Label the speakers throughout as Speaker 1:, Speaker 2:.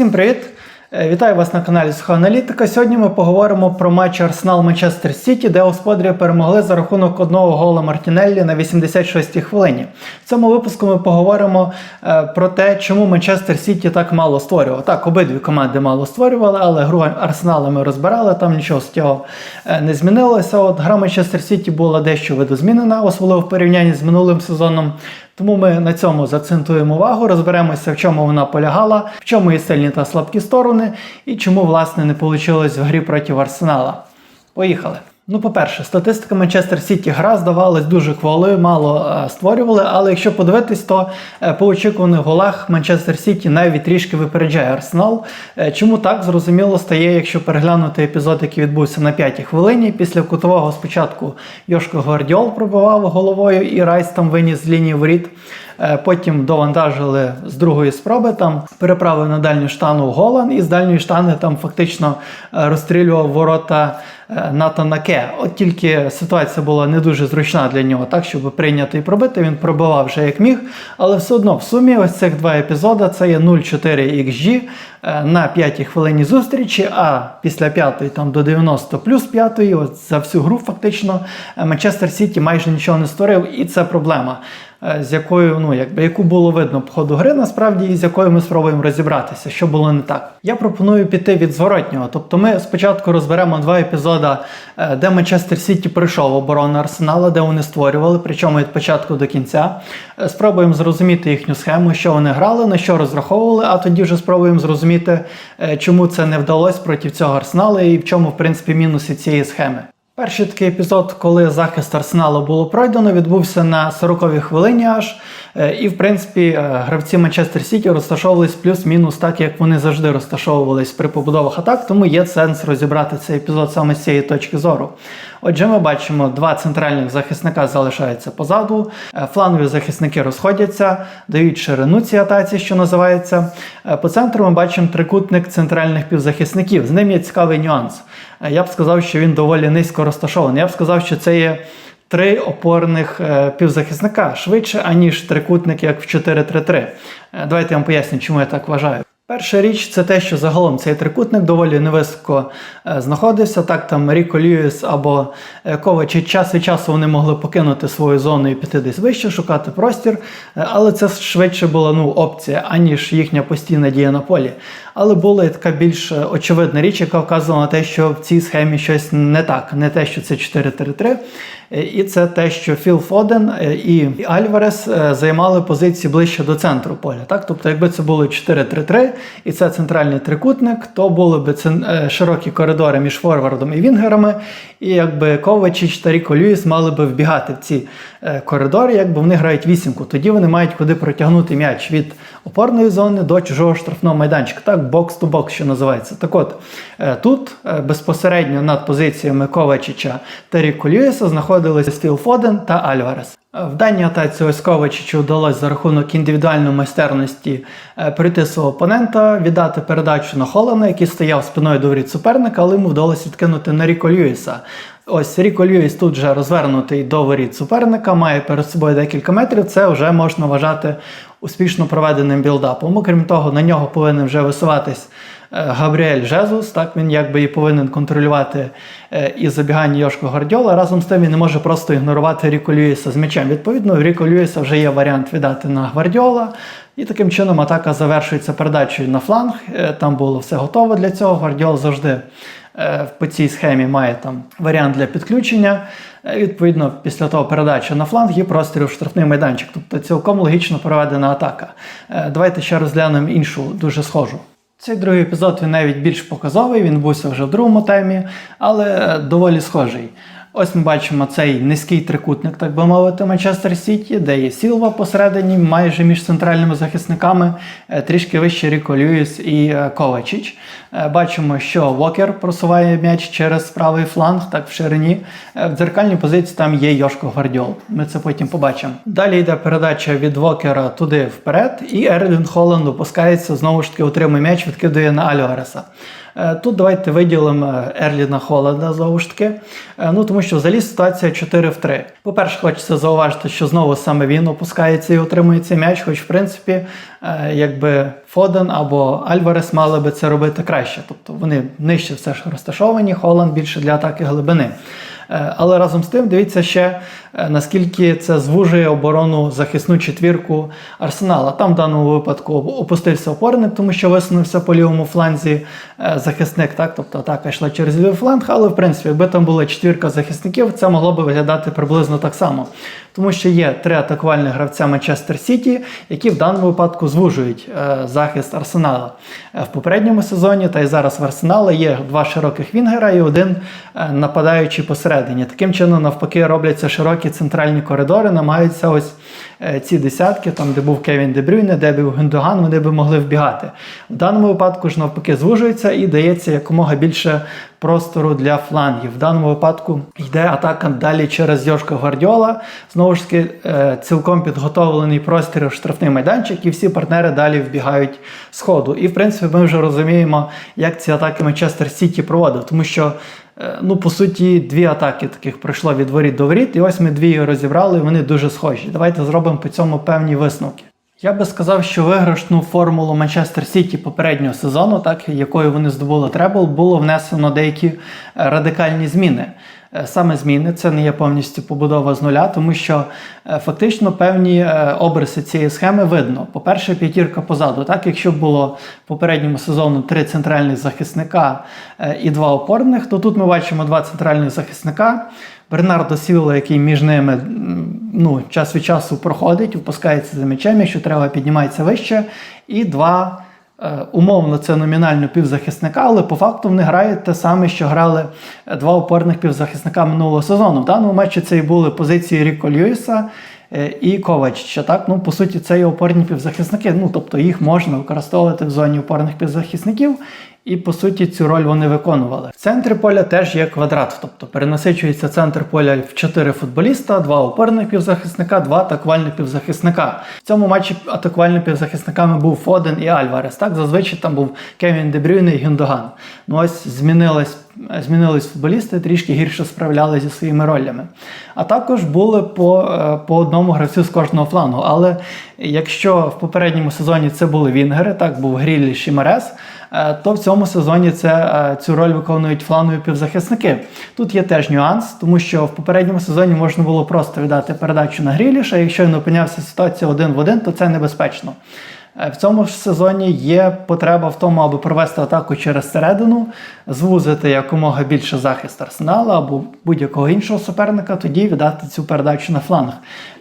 Speaker 1: Всім привіт! Е, Вітаю вас на каналі Суха Аналітика. Сьогодні ми поговоримо про матч Арсенал Манчестер Сіті, де господарі перемогли за рахунок одного гола Мартінеллі на 86-й хвилині. В цьому випуску ми поговоримо е, про те, чому Манчестер Сіті так мало створював. Так, обидві команди мало створювали, але гру Арсенала ми розбирали, там нічого з цього е, не змінилося. От гра Манчестер Сіті була дещо видозмінена, особливо в порівнянні з минулим сезоном. Тому ми на цьому зацентуємо увагу, розберемося, в чому вона полягала, в чому її сильні та слабкі сторони, і чому, власне, не вийшло в грі проти Арсенала. Поїхали. Ну, по-перше, статистика Манчестер Сіті гра здавалась дуже хвалою, мало е, створювали, але якщо подивитись, то е, по очікуваних голах Манчестер Сіті навіть трішки випереджає Арсенал. Е, чому так зрозуміло стає, якщо переглянути епізод, який відбувся на п'ятій хвилині. Після кутового спочатку Йошко Гвардіол пробивав головою і Райс там виніс з лінії воріт. Потім довантажили з другої спроби, там переправив на дальню штану Голан, і з дальньої штани там фактично розстрілював ворота Натана Ке. От тільки ситуація була не дуже зручна для нього, так щоб прийняти і пробити. Він пробивав вже як міг, але все одно в сумі ось цих два епізоди це є 0,4 XG е, на п'ятій хвилині зустрічі. А після п'ятої там до 90 плюс п'ятої, от за всю гру фактично е, Манчестер Сіті майже нічого не створив, і це проблема. Е, З якою, ну якби яку було видно по ходу гри, насправді, і з якою ми спробуємо розібратися, що було не так. Я пропоную піти від зворотнього. Тобто, ми спочатку розберемо два епізоди, е, де Манчестер Сіті прийшов в оборону Арсенала, де вони створювали, причому від початку до кінця. Е, Спробуємо зрозуміти їхню схему, що вони грали, на що розраховували, а тоді вже спробуємо зрозуміти, чому це не вдалося проти цього Арсенала і в чому, в принципі, мінуси цієї схеми. Перший такий епізод, коли захист Арсеналу було пройдено, відбувся на 40-й хвилині аж. Е, І, в принципі, е, гравці Манчестер Сіті розташовувались плюс-мінус так, як вони завжди розташовувались при побудовах атак, тому є сенс розібрати цей епізод саме з цієї точки зору. Отже, ми бачимо, два центральних захисника залишаються позаду, е, флангові захисники розходяться, дають ширину цій атаці, що називається. Е, По центру ми бачимо трикутник центральних півзахисників. З ним є цікавий нюанс. Е, Я б сказав, що він доволі низько розташований. Я б сказав, що це є три опорних півзахисника швидше, аніж трикутник, як в 4-3-3. Е, Давайте я вам поясню, чому я так вважаю. Перша річ це те, що загалом цей трикутник доволі невисоко е, знаходився. Так там Ріко Льюіс або Ковачі час від часу вони могли покинути свою зону і піти десь вище, шукати простір. Е, Але це швидше була ну, опція, аніж їхня постійна дія на полі. Але була і така більш е, очевидна річ, яка вказувала на те, що в цій схемі щось не так, не те, що це 4-3-3. Е, І це те, що Філ Фоден е, і Альварес займали позиції ближче до центру поля. Так? Тобто, якби це було 4-3-3 і це центральний трикутник, то були б широкі коридори між форвардом і вінгерами, і якби Ковачіч та Ріко Льюіс мали би вбігати в ці коридори, якби вони грають вісімку. Тоді вони мають куди протягнути м'яч від опорної зони до чужого штрафного майданчика. Так, бокс-то-бокс, що називається. Так от, е, тут е, безпосередньо над позиціями Ковачича та Ріко Льюіса знаходилися Стіл Фоден та Альварес. Е, В даній атаці ось Ковачичу вдалося за рахунок індивідуальної майстерності прийти свого опонента, віддати передачу на Холлана, який стояв спиною до воріт суперника, але йому вдалося відкинути на Ріко Льюіса. Ось Ріко Льюіс тут вже розвернутий до воріт суперника, має перед собою декілька метрів. Це вже можна вважати успішно проведеним білдапом. Окрім того, на нього повинен вже висуватись е, Габріель Жезус. Так він якби і повинен контролювати е, і забігання Йошко Гвардіола. Разом з тим він не може просто ігнорувати Ріко Льюіса з м'ячем. Відповідно, у Ріко Льюіса вже є варіант віддати на Гвардіола. І таким чином атака завершується передачею на фланг. Е, Там було все готово для цього. Гвардіол завжди по цій схемі має там варіант для підключення. Е, Відповідно, після того передача на фланг і простріл в штрафний майданчик. Тобто цілком логічно проведена атака. Е, Давайте ще розглянемо іншу, дуже схожу. Цей другий епізод він навіть більш показовий, він бувся вже в другому таймі, але е, доволі схожий. Ось ми бачимо цей низький трикутник, так би мовити, Манчестер Сіті, де є Сілва посередині, майже між центральними захисниками, е, трішки вище Ріко Льюіс і е, Ковачіч. Е, Бачимо, що Вокер просуває м'яч через правий фланг, так в ширині. Е, В дзеркальній позиції там є Йошко Гвардіол. Ми це потім побачимо. Далі йде передача від Вокера туди вперед, і Ерлін Холланд опускається, знову ж таки отримує м'яч, відкидує на Альвареса. Е, Тут давайте виділимо е, Ерліна Холланда знову ж таки. Е, Ну тому що взагалі ситуація 4 в 3. По-перше, хочеться зауважити, що знову саме він опускається і отримує цей м'яч, хоч в принципі якби Фоден або Альварес мали би це робити краще. Тобто вони нижче все ж розташовані, Холланд більше для атаки глибини. Е, Але разом з тим, дивіться ще, е, наскільки це звужує оборону захисну четвірку Арсенала. Там в даному випадку опустився опорник, тому що висунувся по лівому фланзі е, захисник. Так? Тобто атака йшла через лівий фланг, але в принципі, якби там була четвірка захисників, це могло би виглядати приблизно так само. Тому що є три атакувальні гравця Манчестер Сіті, які в даному випадку звужують е, захист Арсенала. Е, в попередньому сезоні та й зараз в Арсенала є два широких вінгера і один е, нападаючий посередині. Таким чином, навпаки, робляться широкі центральні коридори, намагаються ось ці десятки, там де був Кевін Дебрюйне, де був Гюндоган, вони би могли вбігати. В даному випадку ж навпаки звужується і дається якомога більше простору для флангів. В даному випадку йде атака далі через Йошка Гвардіола. Знову ж таки, е, цілком підготовлений простір в штрафний майданчик, і всі партнери далі вбігають з ходу. І в принципі ми вже розуміємо, як ці атаки Манчестер Сіті проводив, тому що. Е, Ну, по суті, дві атаки таких пройшло від воріт до воріт, і ось ми дві розібрали, і вони дуже схожі. Давайте зробимо по цьому певні висновки. Я би сказав, що виграшну формулу Манчестер Сіті попереднього сезону, так якою вони здобули требл, було внесено деякі е, радикальні зміни. Е, Саме зміни це не є повністю побудова з нуля, тому що е, фактично певні е, обриси цієї схеми видно. По-перше, п'ятірка позаду. Так, якщо було в попередньому сезону три центральних захисника і два опорних, то тут ми бачимо два центральних захисника. Бернардо Сілла, який між ними ну, час від часу проходить, опускається за м'ячем, якщо треба, піднімається вище. І два, умовно, це номінально півзахисника, але по факту вони грають те саме, що грали е, два опорних півзахисника минулого сезону. В даному матчі це і були позиції Ріко Льюіса е, і Ковачча. Так? Ну, по суті, це є опорні півзахисники. Ну, тобто їх можна використовувати в зоні опорних півзахисників. І по суті цю роль вони виконували. В центрі поля теж є квадрат, тобто перенасичується центр поля в 4 футболіста, два опорних півзахисника, два атакувальних півзахисника. В цьому матчі атакувальними півзахисниками був Фоден і Альварес. Так, зазвичай там був Кевін Дебрюйне і Гюндоган. Ну ось змінилось. Змінились футболісти, трішки гірше справлялися зі своїми ролями. А також були по, е, по одному гравцю з кожного флангу. Але якщо в попередньому сезоні це були Вінгери, так був Гріліш і Мерес, то в цьому сезоні це, е, цю роль виконують флангові півзахисники. Тут є теж нюанс, тому що в попередньому сезоні можна було просто віддати передачу на Гріліша, і якщо він опинявся ситуація один в один, то це небезпечно. Е, В цьому ж сезоні є потреба в тому, аби провести атаку через середину, звузити якомога більше захист арсенала або будь-якого іншого суперника, тоді віддати цю передачу на фланг.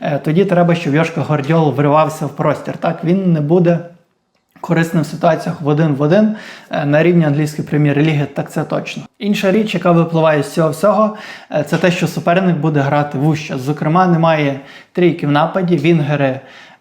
Speaker 1: Е, Тоді треба, щоб Йошка Гвардіол вривався в простір. Так він не буде корисним ситуаціях в один в один е, на рівні англійської прем'єр-ліги, так це точно. Інша річ, яка випливає з цього всього, е, це те, що суперник буде грати вуще. Зокрема, немає трійки в нападі, вінгери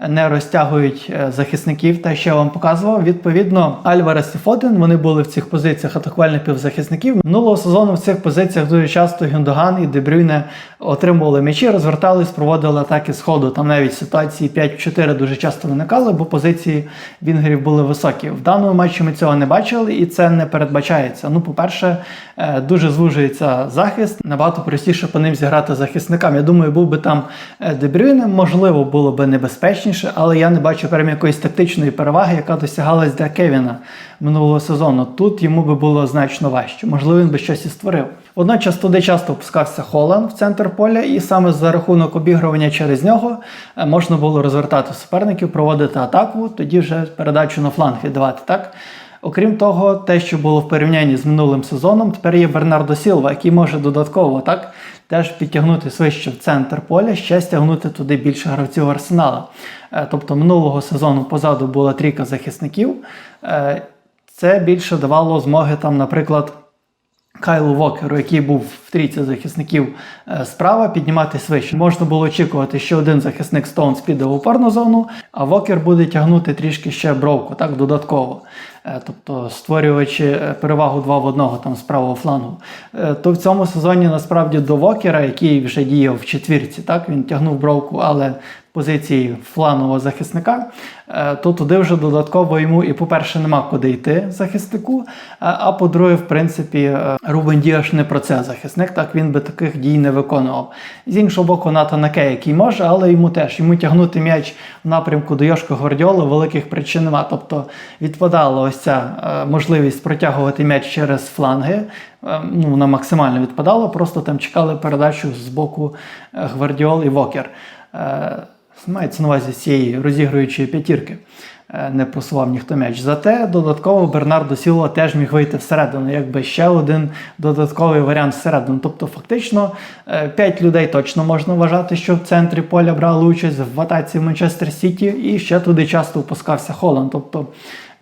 Speaker 1: не розтягують е, захисників, те, що я вам показував. Відповідно, Альварес і Фоден вони були в цих позиціях атакувальних півзахисників. Минулого сезону в цих позиціях дуже часто Гюндоган і Дебрюйне отримували м'ячі, розвертались, проводили атаки з ходу. Там навіть ситуації 5-4 дуже часто виникали, бо позиції вінгерів були високі. В даному матчі ми цього не бачили, і це не передбачається. Ну, по-перше, е, дуже звужується захист. Набагато простіше по ним зіграти захисникам. Я думаю, був би там е, Дебрюйне, можливо, було би небезпечніше, але я не бачу прям якоїсь тактичної переваги, яка досягалась для Кевіна минулого сезону. Тут йому би було значно важче. Можливо, він би щось і створив. Водночас туди часто опускався Холланд в центр поля, і саме за рахунок обігрування через нього е, можна було розвертати суперників, проводити атаку, тоді вже передачу на фланг віддавати. Так? Окрім того, те, що було в порівнянні з минулим сезоном, тепер є Бернардо Сілва, який може додатково так теж підтягнути свище в центр поля, ще стягнути туди більше гравців арсенала. Е, Тобто минулого сезону позаду була трійка захисників. Це більше давало змоги там, наприклад. Кайлу Вокеру, який був в трійці захисників е, справа, підніматись вище. Можна було очікувати, що один захисник Стоунс піде в опорну зону, а Вокер буде тягнути трішки ще бровку, так, додатково. Е, Тобто створюючи е, перевагу 2 в 1 там з правого флангу. То в цьому сезоні насправді до Вокера, який вже діяв в четвірці, так, він тягнув бровку, але позиції фланового захисника, то туди вже додатково йому і, по-перше, нема куди йти захиснику. А по-друге, в принципі, Рубен Діаш не про це захисник. Захисник, так він би таких дій не виконував. З іншого боку, Натан Аке, який може, але йому теж йому тягнути м'яч в напрямку до Йошка Гвардіоли великих причин нема. Тобто відпадала ось ця е, можливість протягувати м'яч через фланги. Е, ну, вона максимально відпадала, просто там чекали передачу з боку е, Гвардіол і Вокер. Е, Мається на увазі цієї розігруючої п'ятірки. Е, Не просував ніхто м'яч. Зате додатково Бернардо Сілва теж міг вийти всередину, якби ще один додатковий варіант всередину. Тобто, фактично, е, п'ять людей точно можна вважати, що в центрі поля брали участь в атаці Манчестер Сіті, і ще туди часто впускався Холланд. Тобто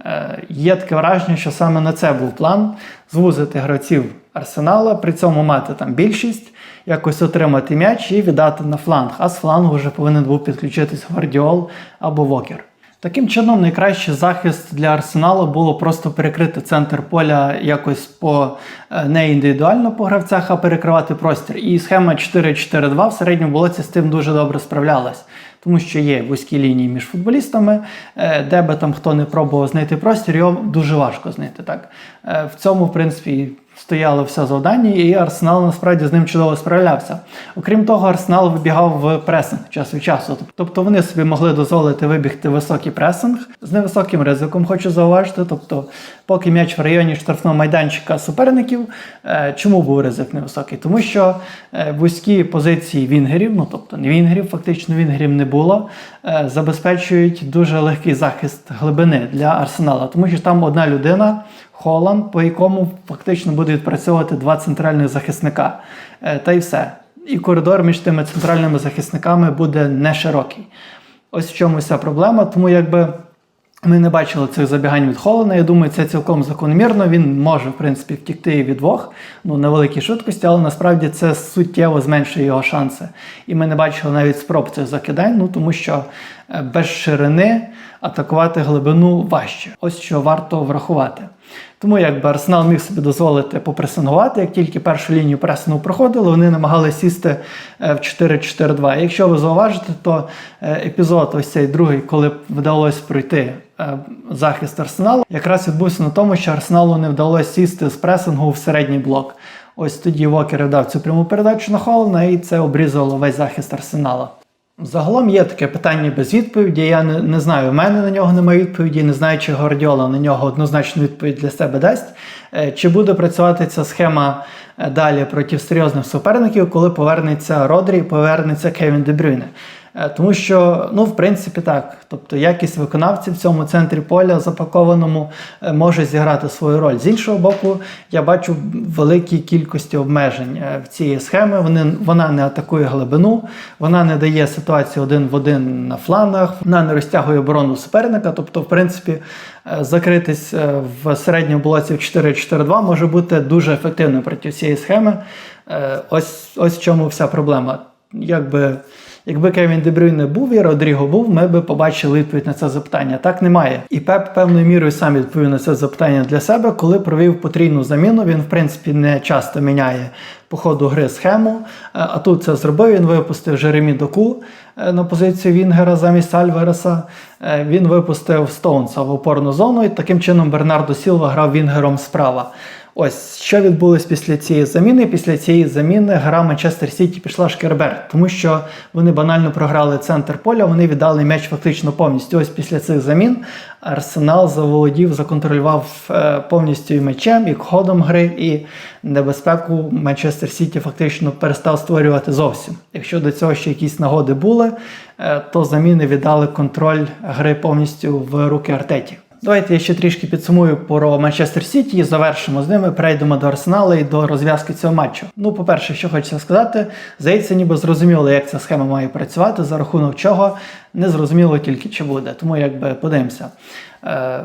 Speaker 1: е, є таке враження, що саме на це був план звузити гравців Арсенала, при цьому мати там більшість, якось отримати м'яч і віддати на фланг. А з флангу вже повинен був підключитись Гвардіол або Вокер. Таким чином, найкращий захист для Арсеналу було просто перекрити центр поля якось по е, не індивідуально по гравцях, а перекривати простір. І схема 4-4-2 в середньому блоці з тим дуже добре справлялась. Тому що є вузькі лінії між футболістами, е, де би там хто не пробував знайти простір, його дуже важко знайти. Так? Е, В цьому, в принципі, стояло все завдання, і Арсенал насправді з ним чудово справлявся. Окрім того, Арсенал вибігав в пресинг час від часу. Тобто вони собі могли дозволити вибігти високий пресинг з невисоким ризиком, хочу зауважити. Тобто, поки м'яч в районі штрафного майданчика суперників, е, чому був ризик невисокий? Тому що е, вузькі позиції вінгерів, ну тобто не вінгерів, фактично вінгерів не було, забезпечують дуже легкий захист глибини для Арсенала, тому що там одна людина. Холланд, по якому фактично буде відпрацьовувати два центральних захисника. Е, Та й все. І коридор між тими центральними захисниками буде не широкий. Ось в чому вся проблема. Тому якби ми не бачили цих забігань від Холлана, Я думаю, це цілком закономірно. Він може, в принципі, втікти від двох ну, на великій швидкості, але насправді це суттєво зменшує його шанси. І ми не бачили навіть спроб цих закидань, ну тому що е, без ширини атакувати глибину важче. Ось що варто врахувати. Тому якби Арсенал міг собі дозволити попресингувати, як тільки першу лінію пресингу проходили, вони намагалися сісти е, в 4-4-2. Якщо ви зауважите, то е, епізод ось цей другий, коли вдалося пройти е, захист Арсеналу, якраз відбувся на тому, що Арсеналу не вдалося сісти з пресингу в середній блок. Ось тоді Вокер дав цю пряму передачу на Холлана, і це обрізало весь захист Арсенала. Загалом є таке питання без відповіді. Я не, не знаю, в мене на нього немає відповіді, не знаю, чи Гордіола на нього однозначну відповідь для себе дасть. Е, Чи буде працювати ця схема е, далі проти серйозних суперників, коли повернеться Родрі повернеться Кевін Дебрюйне? Е, Тому що, ну, в принципі, так. Тобто якість виконавців в цьому центрі поля запакованому е, може зіграти свою роль. З іншого боку, я бачу великій кількості обмежень е, в цієї схеми. Вони, вона не атакує глибину, вона не дає ситуацію один в один на флангах, вона не розтягує оборону суперника. Тобто, в принципі, закритись в середньому блоці в 4-4-2 може бути дуже ефективним проти цієї схеми. Ось, ось в чому вся проблема. Якби Якби Кевін Дебрюйне був і Родріго був, ми би побачили відповідь на це запитання. Так немає. І Пеп певною мірою сам відповів на це запитання для себе, коли провів потрійну заміну. Він, в принципі, не часто міняє по ходу гри схему. Е, А тут це зробив. Він випустив Жеремі Доку е, на позицію Вінгера замість Альвареса. Е, Він випустив Стоунса в опорну зону, і таким чином Бернардо Сілва грав Вінгером справа. Ось що відбулось після цієї заміни. Після цієї заміни гра Манчестер Сіті пішла шкербер, тому що вони банально програли центр поля, вони віддали м'яч фактично повністю. Ось після цих замін Арсенал заволодів, законтролював е, повністю і м'ячем, і ходом гри, і небезпеку Манчестер Сіті фактично перестав створювати зовсім. Якщо до цього ще якісь нагоди були, е, то заміни віддали контроль гри повністю в руки Артеті. Давайте я ще трішки підсумую про Манчестер Сіті завершимо з ними. Перейдемо до Арсенала і до розв'язки цього матчу. Ну, по-перше, що хочеться сказати, здається, ніби зрозуміло, як ця схема має працювати, за рахунок чого не зрозуміло тільки чи буде. Тому якби подивимося. Е,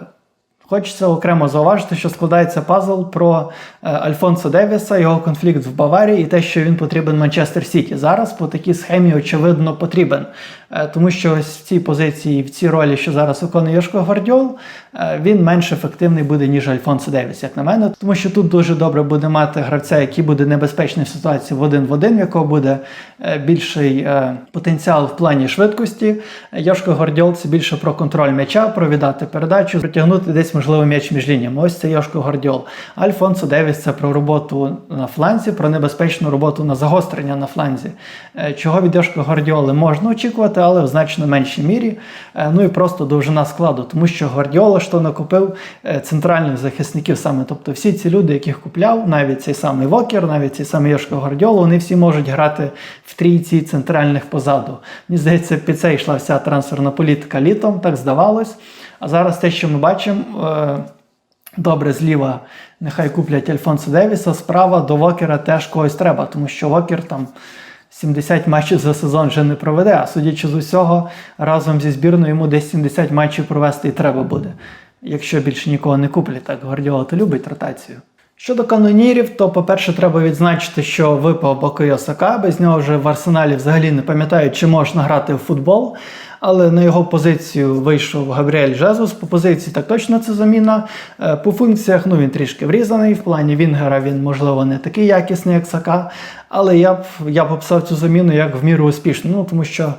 Speaker 1: Хочеться окремо зауважити, що складається пазл про е, Альфонсо Девіса, його конфлікт в Баварії і те, що він потрібен Манчестер Сіті. Зараз по такій схемі, очевидно, потрібен. Е, тому що ось в цій позиції, в цій ролі, що зараз виконує Йошко Гвардіол, е, він менш ефективний буде, ніж Альфонсо Девіс, як на мене, тому що тут дуже добре буде мати гравця, який буде небезпечний в ситуації в один в один, в якого буде е, більший потенціал в плані швидкості. Йошко Гвардіол це більше про контроль м'яча, про віддати передачу, протягнути десь можливо м'яч між лініями. Ось це Йошко Гвардіол. Альфонсо Девіс це про роботу на фланзі, про небезпечну роботу на загострення на фланзі. Чого від Йошко Гвардіоли можна очікувати, але в значно меншій мірі. Е, Ну і просто довжина складу, тому що Гвардіола що накупив е, центральних захисників саме. Тобто всі ці люди, яких купляв, навіть цей самий Вокер, навіть цей самий Йошко Гвардіола, вони всі можуть грати в трійці центральних позаду. Мені здається, під це йшла вся трансферна політика літом, так здавалось. А зараз те, що ми бачимо. е, Добре, зліва нехай куплять Альфонсо Девіса. Справа до Вокера теж когось треба, тому що Вокер там 70 матчів за сезон вже не проведе. А судячи з усього, разом зі збірною йому десь 70 матчів провести і треба буде. Якщо більше нікого не куплять, так Гвардіола то любить ротацію. Щодо канонірів, то, по-перше, треба відзначити, що випав Бакойо Сака. Без нього вже в арсеналі взагалі не пам'ятають, чи можна грати в футбол. Але на його позицію вийшов Габріель Жезус. По позиції так точно це заміна. Е, По функціях ну, він трішки врізаний. В плані Вінгера він, можливо, не такий якісний, як Сака. Але я б я б описав цю заміну як в міру успішну. Ну, тому що е,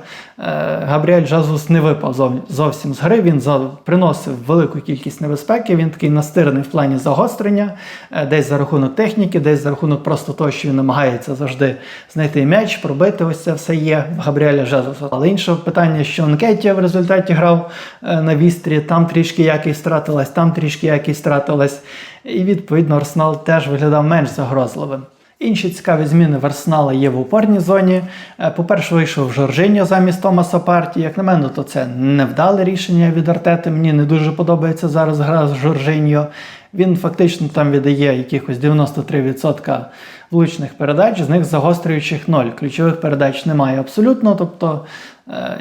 Speaker 1: Габріель Жезус не випав зов, зовсім з гри. Він за, приносив велику кількість небезпеки. Він такий настирений в плані загострення, е, десь за рахунок техніки, десь за рахунок просто того, що він намагається завжди знайти м'яч, пробити. Ось це все є в Габріеля Жезуса. Але інше питання, що Нкетія в результаті грав е, на вістрі, там трішки якість втратилась, там трішки якість втратилась. І відповідно Арсенал теж виглядав менш загрозливим. Інші цікаві зміни в Арсенала є в упорній зоні. Е, По-перше, вийшов Жоржиньо замість Томаса Парті. Як на мене, то це невдале рішення від Артети. Мені не дуже подобається зараз гра з Жоржиньо. Він фактично там віддає якихось 93% влучних передач, з них загострюючих ноль. Ключових передач немає абсолютно. Тобто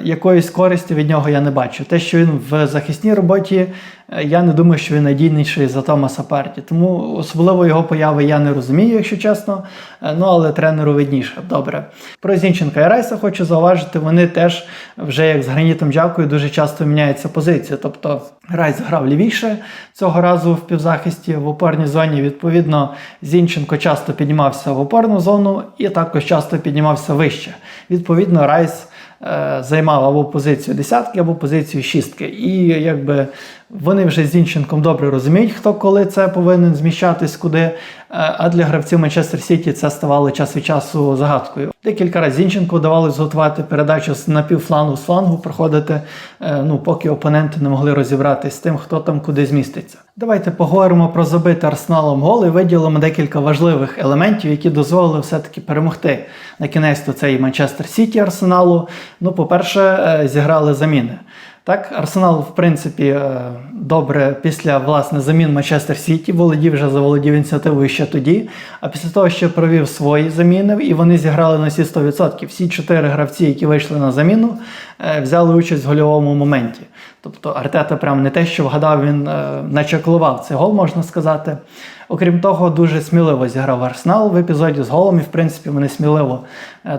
Speaker 1: якоїсь користі від нього я не бачу. Те, що він в захисній роботі, е, я не думаю, що він надійніший за Томаса Парті. Тому особливо його появи я не розумію, якщо чесно. Е, Ну але тренеру видніше. Добре. Про Зінченка і Райса хочу зауважити, вони теж вже як з гранітом Джакою дуже часто міняється позиція. Тобто Райс грав лівіше цього разу в півзахисті в опорній зоні. Відповідно, Зінченко часто піднімався в опорну зону і також часто піднімався вище. Відповідно, Райс е, займав або позицію десятки, або позицію шістки. І якби вони вже з Зінченком добре розуміють, хто коли це повинен зміщатись куди. Е, А для гравців Манчестер Сіті це ставало час від часу загадкою. Декілька разів Зінченко вдавалося зготувати передачу з напівфлангу з флангу, проходити, е, ну, поки опоненти не могли розібратися з тим, хто там куди зміститься. Давайте поговоримо про забити арсеналом гол і виділимо декілька важливих елементів, які дозволили все-таки перемогти на кінець до цей Манчестер Сіті арсеналу. Ну, по-перше, е, зіграли заміни. Так, Арсенал, в принципі, е, добре після власне замін Манчестер Сіті володів вже заволодів ініціативою ще тоді. А після того, що провів свої заміни, і вони зіграли на всі 100%. Всі чотири гравці, які вийшли на заміну, е, взяли участь в гольовому моменті. Тобто Артета прям не те, що вгадав, він е, начаклував цей гол, можна сказати. Окрім того, дуже сміливо зіграв Арсенал в епізоді з голом, і в принципі вони сміливо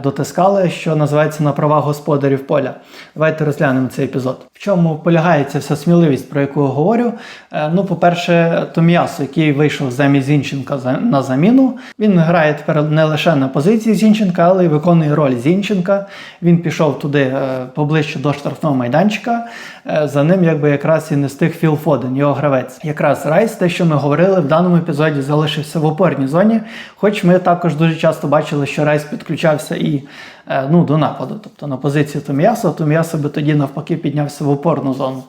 Speaker 1: дотискали, що називається на правах господарів поля. Давайте розглянемо цей епізод. В чому полягає ця вся сміливість, про яку я говорю? Е, Ну, по-перше, Томіасо, який вийшов замість Зінченка на заміну. Він грає тепер не лише на позиції Зінченка, але й виконує роль Зінченка. Він пішов туди е, поближче до штрафного майданчика. Е, За ним, якби якраз і не стиг Філ Фоден, його гравець. Якраз Райс, те, що ми говорили, в даному епізоді залишився в опорній зоні. Хоч ми також дуже часто бачили, що Райс підключався і е, ну, до нападу, тобто на позицію Том'яса, Том'яса би тоді навпаки піднявся в опорну зону.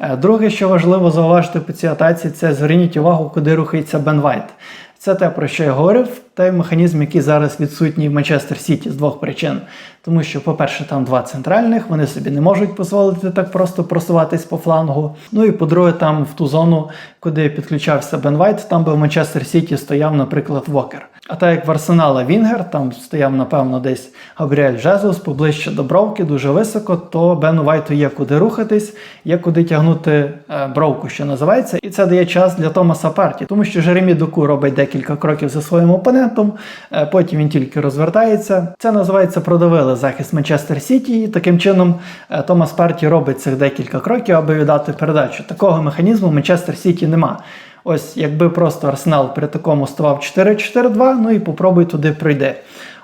Speaker 1: Е, Друге, що важливо зауважити по цій атаці, це зверніть увагу, куди рухається Бен Вайт. Це те, про що я говорив, той механізм, який зараз відсутній в Манчестер Сіті з двох причин. Тому що, по-перше, там два центральних, вони собі не можуть дозволити так просто просуватись по флангу. Ну і по-друге, там в ту зону, куди підключався Бен Вайт, там би в Манчестер Сіті стояв, наприклад, Вокер. А так як в Арсенала Вінгер, там стояв, напевно, десь Габріель Жезус, поближче до бровки, дуже високо, то Бену Вайту є куди рухатись, є куди тягнути е, бровку, що називається, і це дає час для Томаса Парті, тому що Жеремі Доку робить декілька кроків за своїм опонентом, е, потім він тільки розвертається. Це називається продавили захист Манчестер Сіті, і таким чином е, Томас Парті робить цих декілька кроків, аби віддати передачу. Такого механізму Манчестер Сіті нема. Ось якби просто Арсенал при такому ставав 4-4-2, ну і попробуй туди пройде.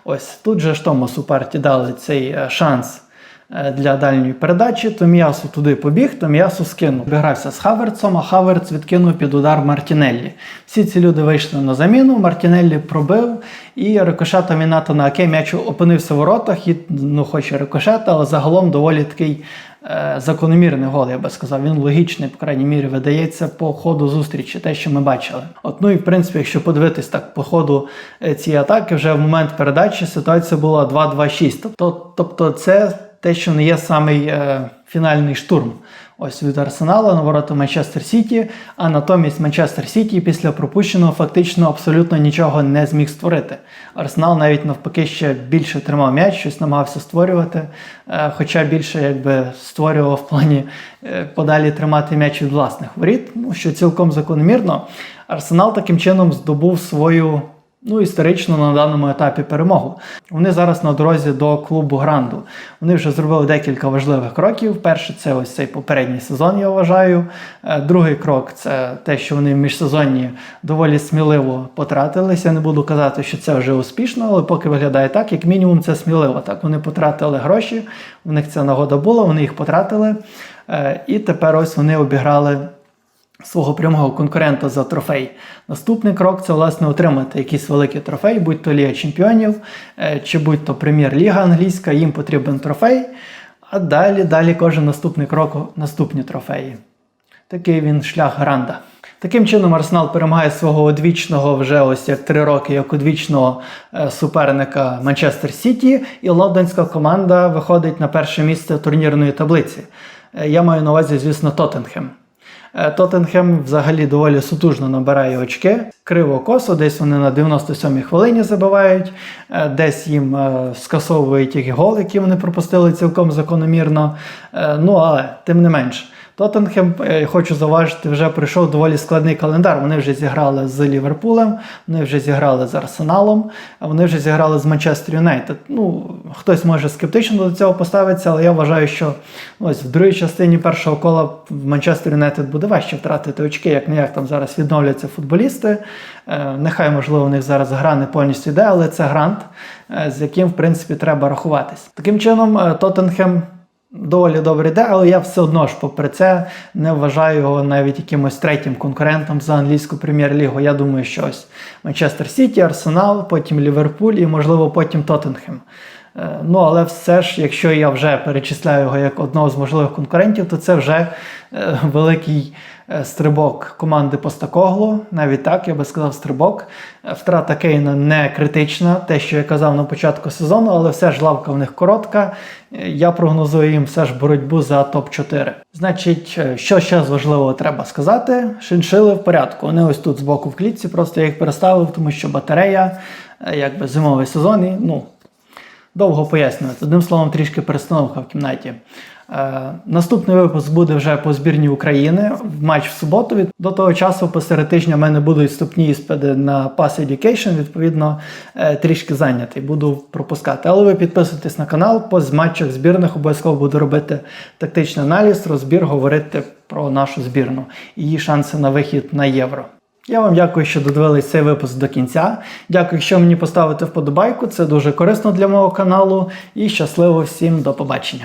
Speaker 1: Ось тут же ж Томасу Парті дали цей е, шанс е, для дальньої передачі. То м'ясо туди побіг, то м'ясо скинув. Обігрався з Хаверцом, а Хаверц відкинув під удар Мартінеллі. Всі ці люди вийшли на заміну. Мартінеллі пробив, і рикошетом Іната на Аке м'яч опинився в воротах. І, ну, хоч і рикошет, але загалом доволі такий закономірний гол, я би сказав. Він логічний, по крайній мірі, видається по ходу зустрічі, те, що ми бачили. От, ну і в принципі, якщо подивитись так по ходу е, цієї атаки, вже в момент передачі ситуація була 2-2-6. Тобто, тобто це те, що не є самий е, фінальний штурм. Ось від Арсенала на ворота Манчестер Сіті, а натомість Манчестер Сіті після пропущеного фактично абсолютно нічого не зміг створити. Арсенал навіть навпаки ще більше тримав м'яч, щось намагався створювати, е, хоча більше якби створював в плані е, подалі тримати м'яч від власних воріт, ну що цілком закономірно. Арсенал таким чином здобув свою ну, історично на даному етапі перемогу. Вони зараз на дорозі до клубу Гранду. Вони вже зробили декілька важливих кроків. Перший це ось цей попередній сезон, я вважаю. Е, Другий крок це те, що вони в міжсезонні доволі сміливо потратилися. Я не буду казати, що це вже успішно, але поки виглядає так, як мінімум, це сміливо. Так, вони потратили гроші, у них ця нагода була, вони їх потратили. Е, І тепер ось вони обіграли свого прямого конкурента за трофей. Наступний крок це власне отримати якийсь великий трофей, будь то Ліга Чемпіонів, е, чи будь то Прем'єр-ліга англійська, їм потрібен трофей. А далі, далі кожен наступний крок наступні трофеї. Такий він шлях гранда. Таким чином, Арсенал перемагає свого одвічного вже ось як три роки, як одвічного е, суперника Манчестер Сіті, і лондонська команда виходить на перше місце турнірної таблиці. Е, Я маю на увазі, звісно, Тоттенхем. Е, Тоттенхем взагалі доволі сутужно набирає очки. Криво косо, десь вони на 97-й хвилині забивають, е, десь їм е, скасовують їх гол, які вони пропустили цілком закономірно. Ну але тим не менш. Тоттенхем, е, хочу зауважити, вже пройшов доволі складний календар. Вони вже зіграли з Ліверпулем, вони вже зіграли з Арсеналом, вони вже зіграли з Манчестер Юнайтед. Ну, хтось може скептично до цього поставитися, але я вважаю, що ось в другій частині першого кола в Манчестер Юнайтед буде важче втратити очки, як не як там зараз відновляться футболісти. Е, Нехай, можливо, у них зараз гра не повністю йде, але це грант, е, з яким, в принципі, треба рахуватись. Таким чином, Тоттенхем доволі добре йде, але я все одно ж, попри це, не вважаю його навіть якимось третім конкурентом за англійську прем'єр-лігу. Я думаю, що ось Манчестер Сіті, Арсенал, потім Ліверпуль і, можливо, потім Тоттенхем. Е, Ну, але все ж, якщо я вже перечисляю його як одного з можливих конкурентів, то це вже е, великий е, стрибок команди Постакоглу. Навіть так, я би сказав, стрибок. Втрата Кейна не критична, те, що я казав на початку сезону, але все ж лавка в них коротка. Я прогнозую їм все ж боротьбу за топ-4. Значить, що ще з важливого треба сказати? Шиншили в порядку. Вони ось тут збоку в клітці, просто я їх переставив, тому що батарея, якби зимовий сезон, і ну. Довго пояснювати. Одним словом, трішки перестановка в кімнаті. Е, наступний випуск буде вже по збірні України. в Матч в суботу. Від- До того часу, посеред тижня, в мене будуть вступні іспити на Pass Education, відповідно, е, трішки зайнятий, буду пропускати. Але ви підписуйтесь на канал, по матчах збірних обов'язково буду робити тактичний аналіз, розбір, говорити про нашу збірну і її шанси на вихід на євро. Я вам дякую, що додивились цей випуск до кінця. Дякую, якщо мені поставите вподобайку, це дуже корисно для мого каналу. І щасливо всім до побачення.